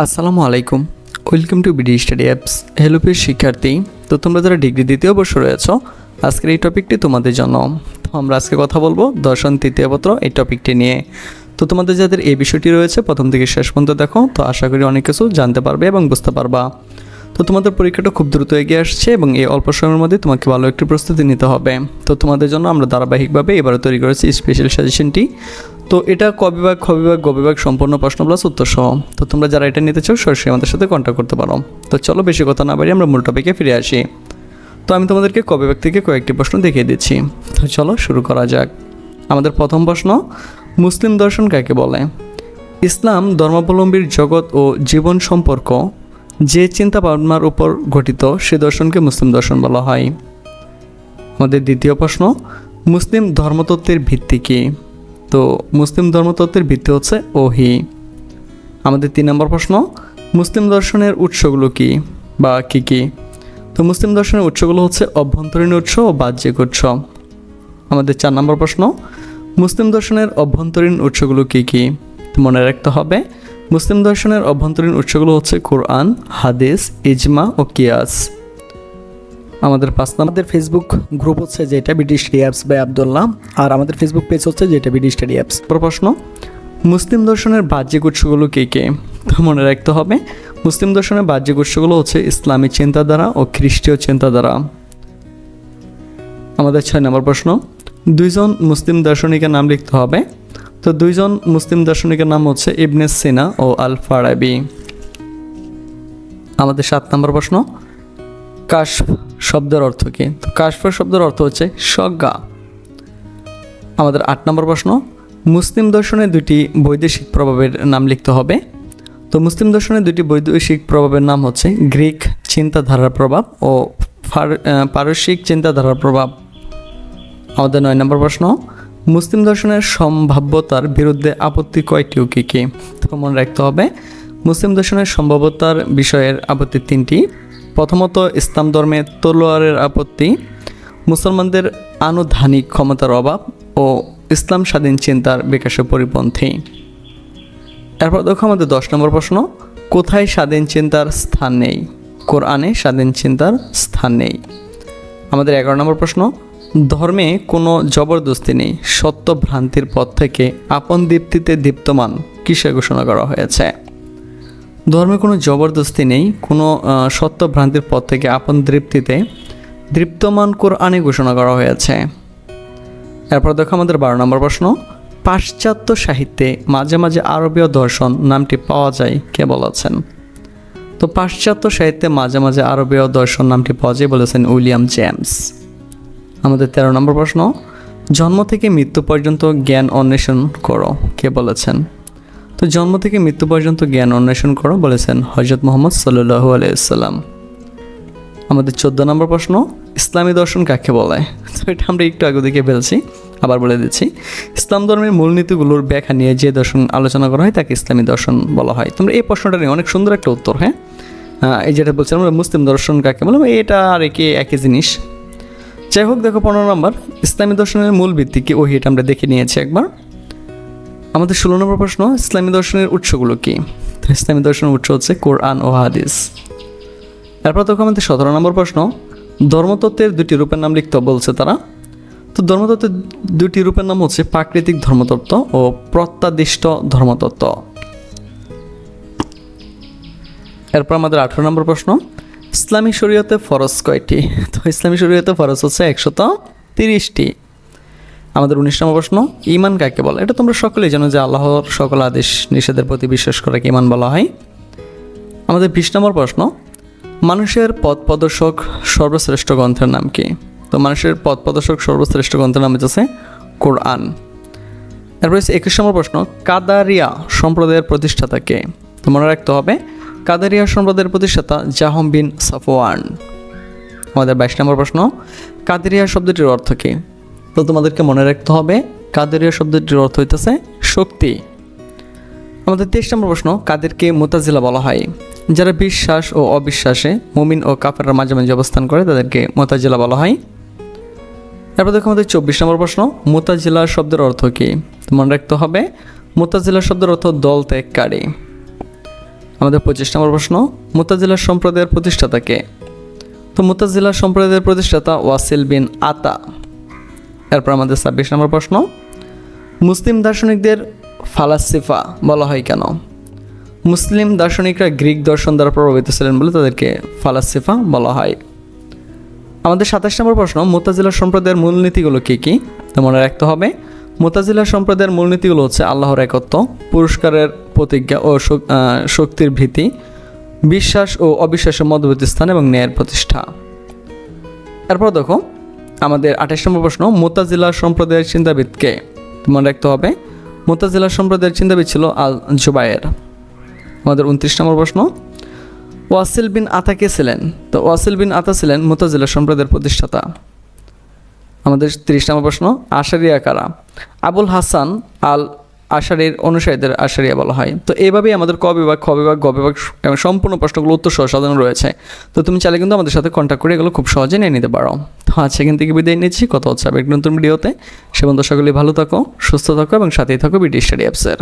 আসসালামু আলাইকুম। Welcome to BD study apps hello প্রিয় শিক্ষার্থী। তো তোমরা যারা ডিগ্রি দ্বিতীয় বর্ষ রয়েছ, আজকের এই টপিকটি তোমাদের জন্য। তো আমরা আজকে কথা বলব দর্শন তৃতীয় পত্র এই টপিকটি নিয়ে। তো তোমাদের যাদের এই বিষয়টি রয়েছে, প্রথম থেকে শেষ পর্যন্ত দেখো। তো আশা করি অনেক কিছু জানতে পারবে এবং বুঝতে পারবা। তো তোমাদের পরীক্ষাটা খুব দ্রুত এগিয়ে আসছে এবং এই অল্প সময়ের মধ্যে তোমাকে ভালো একটি প্রস্তুতি নিতে হবে। তো তোমাদের জন্য আমরা ধারাবাহিকভাবে এবারে তৈরি করেছি স্পেশাল সাজেশনটি তো এটা ক বিভাগ খ বিভাগ গ বিভাগ সম্পূর্ণ প্রশ্ন প্লাস উত্তর সহ। তো তোমরা যারা এটা নিতে চাও, সরাসরি আমাদের সাথে কন্ট্যাক্ট করতে পারো। তো চলো বেশি কথা না বাড়ি আমরা মূল টপিকে ফিরে আসি। তো আমি তোমাদেরকে ক বিভাগ থেকে কয়েকটি প্রশ্ন দেখিয়ে দিচ্ছি। তো চলো শুরু করা যাক। আমাদের প্রথম প্রশ্ন, মুসলিম দর্শন কাকে বলে? ইসলাম ধর্মাবলম্বীর জগৎ ও জীবন সম্পর্ক, যে চিন্তা ভাবনার উপর গঠিত, সে দর্শনকে মুসলিম দর্শন বলা হয়। আমাদের দ্বিতীয় প্রশ্ন, মুসলিম ধর্মতত্ত্বের ভিত্তি কী? তো মুসলিম ধর্মতত্ত্বের ভিত্তি হচ্ছে ওহি। আমাদের তিন নম্বর প্রশ্ন, মুসলিম দর্শনের উৎসগুলো কি বা কি কি? তো মুসলিম দর্শনের উৎসগুলো হচ্ছে অভ্যন্তরীণ উৎস ও বাহ্যিক উৎস। আমাদের চার নম্বর প্রশ্ন, মুসলিম দর্শনের অভ্যন্তরীণ উৎসগুলো কি কি? মনে রাখতে হবে, মুসলিম দর্শনের অভ্যন্তরীণ উৎসগুলো হচ্ছে কোরআন, হাদিস, ইজমা ও কিয়াস। আমাদের পাঁচ আমাদের ফেসবুক গ্রুপ হচ্ছে যেটা BD study apps by Abdullah আর আমাদের ফেসবুক পেজ হচ্ছে যেটা বিডি স্টাডি অ্যাপস প্রশ্ন, মুসলিম দর্শনের বাহ্যিক উৎসগুলো কে কে? তো মনে রাখতে হবে, মুসলিম দর্শনের বাহ্যিক উৎসগুলো হচ্ছে ইসলামী চিন্তাধারা ও খ্রিস্টীয় চিন্তাধারা। আমাদের ছয় নম্বর প্রশ্ন, দুইজন মুসলিম দার্শনিকের নাম লিখতে হবে। তো দুইজন মুসলিম দার্শনিকের নাম হচ্ছে ইবনে সিনা ও আল ফারাবি আমাদের সাত নম্বর প্রশ্ন, কাশফ শব্দের অর্থ কী? তো কাশফ শব্দের অর্থ হচ্ছে সজ্ঞা। আমাদের আট নম্বর প্রশ্ন, মুসলিম দর্শনের দুটি বৈদেশিক প্রভাবের নাম লিখতে হবে। তো মুসলিম দর্শনের দুটি বৈদেশিক প্রভাবের নাম হচ্ছে গ্রিক চিন্তাধারার প্রভাব ও পারস্যিক চিন্তাধারার প্রভাব। আমাদের নয় নম্বর প্রশ্ন, মুসলিম দর্শনের সম্ভাব্যতার বিরুদ্ধে আপত্তি কয়টি ও কী কী? তো মনে রাখতে হবে, মুসলিম দর্শনের সম্ভাব্যতার বিষয়ের আপত্তি তিনটি। প্রথমত ইসলাম ধর্মে তলোয়ারের আপত্তি, মুসলমানদের আনুধানিক ক্ষমতার অভাব ও ইসলাম স্বাধীন চিন্তার বিকাশের পরিপন্থী। এরপর দেখো আমাদের দশ নম্বর প্রশ্ন, কোথায় স্বাধীন চিন্তার স্থান নেই? কোরআনে স্বাধীন চিন্তার স্থান নেই। আমাদের এগারো নম্বর প্রশ্ন, ধর্মে কোনো জবরদস্তি নেই, সত্য ভ্রান্তির পথ থেকে আপন দীপ্তিতে দীপ্তমান, কিসে ঘোষণা করা হয়েছে? ধর্মে কোনো জবরদস্তি নেই, কোনো সত্য ভ্রান্তির পথ থেকে আপন দৃপ্তিতে দৃপ্তমান কোরআনে ঘোষণা করা হয়েছে। এরপর দেখো আমাদের বারো নম্বর প্রশ্ন, পাশ্চাত্য সাহিত্যে মাঝে মাঝে আরবীয় দর্শন নামটি পাওয়া যায় কে বলেছেন? তো পাশ্চাত্য সাহিত্যে মাঝে মাঝে আরবীয় দর্শন নামটি পাওয়া যায় বলেছেন উইলিয়াম জেমস। আমাদের তেরো নম্বর প্রশ্ন, জন্ম থেকে মৃত্যু পর্যন্ত জ্ঞান অন্বেষণ করো, কে বলেছেন? তো জন্ম থেকে মৃত্যু পর্যন্ত জ্ঞান অন্বেষণ করো, বলেছেন হজরত মোহাম্মদ সাল্লু আলাইসাল্লাম আমাদের চোদ্দ নম্বর প্রশ্ন, ইসলামী দর্শন কাকে বলে? তো এটা আমরা একটু আগে দিকে ফেলছি, আবার বলে দিচ্ছি। ইসলাম ধর্মের মূলনীতিগুলোর ব্যাখ্যা নিয়ে যে দর্শন আলোচনা করা হয়, তাকে ইসলামী দর্শন বলা হয়। তোমরা এই প্রশ্নটা নিয়ে অনেক সুন্দর একটা উত্তর হ্যাঁ? এই যেটা বলছিলাম, আমরা মুসলিম দর্শন কাকে বলে এটা আর একে একই জিনিস। যাই হোক, দেখো পনেরো নম্বর, ইসলামী দর্শনের মূল ভিত্তি কি? ওহি এটা আমরা দেখে নিয়েছি একবার। আমাদের ষোলো নম্বর প্রশ্ন, ইসলামী দর্শনের উৎসগুলো কি? ইসলামী দর্শনের উৎস হচ্ছে কোরআন ও হাদিস। এরপর তখন আমাদের সতেরো নম্বর প্রশ্ন, ধর্মতত্ত্বের দুটি রূপের নাম লিখতে বলছে তারা। তো ধর্মতত্ত্বের দুটি রূপের নাম হচ্ছে প্রাকৃতিক ধর্মতত্ত্ব ও প্রত্যাদিষ্ট ধর্মতত্ত্ব। এরপর আমাদের আঠেরো নম্বর প্রশ্ন, ইসলামী শরীয়তে ফরজ কয়টি? তো ইসলামী শরীয়তে ফরজ হচ্ছে একশত তিরিশটি। আমাদের উনিশ নম্বর প্রশ্ন ইমান কাকে বলে? এটা তোমরা সকলেই জানো যে আল্লাহর সকল আদেশ নিষেধের প্রতি বিশ্বাস করাকে ইমান বলা হয়। আমাদের বিশ নম্বর প্রশ্ন, মানুষের পথ প্রদর্শক সর্বশ্রেষ্ঠ গ্রন্থের নাম কি? তো মানুষের পথ প্রদর্শক সর্বশ্রেষ্ঠ গ্রন্থের নাম হচ্ছে কোরআন। এরপর হচ্ছে একুশ নম্বর প্রশ্ন, কাদারিয়া সম্প্রদায়ের প্রতিষ্ঠাতা কে? তো মনে রাখতে হবে, কাদারিয়া সম্প্রদায়ের প্রতিষ্ঠাতা জাহম বিন সাফওয়ান। আমাদের বাইশ নম্বর প্রশ্ন, কাদেরিয়া শব্দটির অর্থ কী? তো তোমাদেরকে মনে রাখতে হবে, কাদেরিয়া শব্দটির অর্থ হইতেছে শক্তি। আমাদের তেইশ নম্বর প্রশ্ন, কাদেরকে মোতাজিলা বলা হয়। যারা বিশ্বাস ও অবিশ্বাসে মুমিন ও কাফেররা মাঝে মাঝে অবস্থান করে, তাদেরকে মোতাজিলা বলা হয়। এরপর দেখো আমাদের চব্বিশ নম্বর প্রশ্ন, মোতাজিলা শব্দের অর্থ কী? মনে রাখতে হবে, মোতাজিলা শব্দের অর্থ দল ত্যাগকারী আমাদের পঁচিশ নম্বর প্রশ্ন, মুতাজিলা সম্প্রদায়ের প্রতিষ্ঠাতাকে তো মুতাজিলা সম্প্রদায়ের প্রতিষ্ঠাতা ওয়াসিল বিন আতা। এরপর আমাদের ছাব্বিশ নম্বর প্রশ্ন, মুসলিম দার্শনিকদের ফালাসিফা বলা হয় কেন? মুসলিম দার্শনিকরা গ্রিক দর্শন দ্বারা প্রভাবিত ছিলেন বলে তাদেরকে ফালাসিফা বলা হয়। আমাদের সাতাশ নম্বর প্রশ্ন, মোতাজিলা সম্প্রদায়ের মূলনীতিগুলো কী কী? তো মনে রাখতে হবে, মোতাজিলা সম্প্রদায়ের মূলনীতিগুলো হচ্ছে আল্লাহর একত্ব, পুরস্কারের প্রতিজ্ঞা ও শক্তির ভীতি, বিশ্বাস ও অবিশ্বাসের মধ্যবর্তী স্থান এবং ন্যায়ের প্রতিষ্ঠা। এরপর দেখো আমাদের আঠাশ নম্বর প্রশ্ন, মোতাজিলা সম্প্রদায়ের চিন্তাবিদকে মনে রাখতে হবে, মোতাজিলা সম্প্রদায়ের চিন্তাবিদ ছিল আল জুবায়ের। আমাদের উনত্রিশ নম্বর প্রশ্ন, ওয়াসিল বিন আতা কে ছিলেন? তো ওয়াসিল বিন আতা ছিলেন মোতাজিলা সম্প্রদায়ের প্রতিষ্ঠাতা। আমাদের তিরিশ নম্বর প্রশ্ন, আশারিয়া কারা? আবুল হাসান আল আশারির অনুসারীদের আশারিয়া বলা হয়। তো এইভাবেই আমাদের ক বিভাগ, খ বিভাগ, গ বিভাগ এবং সম্পূর্ণ প্রশ্নগুলো উত্তর সহসাধারণ রয়েছে। তো তুমি চাইলে কিন্তু আমাদের সাথে কন্ট্যাক্ট করে এগুলো খুব সহজে নিয়ে নিতে পারো। তো আজ সেখান থেকে বিদায় নিচ্ছি। কত হচ্ছে নতুন ভিডিওতে। সে বন্ধু সকলেই ভালো থাকো, সুস্থ থাকো এবং সাথেই থাকো বিটি স্টাডি অ্যাপসের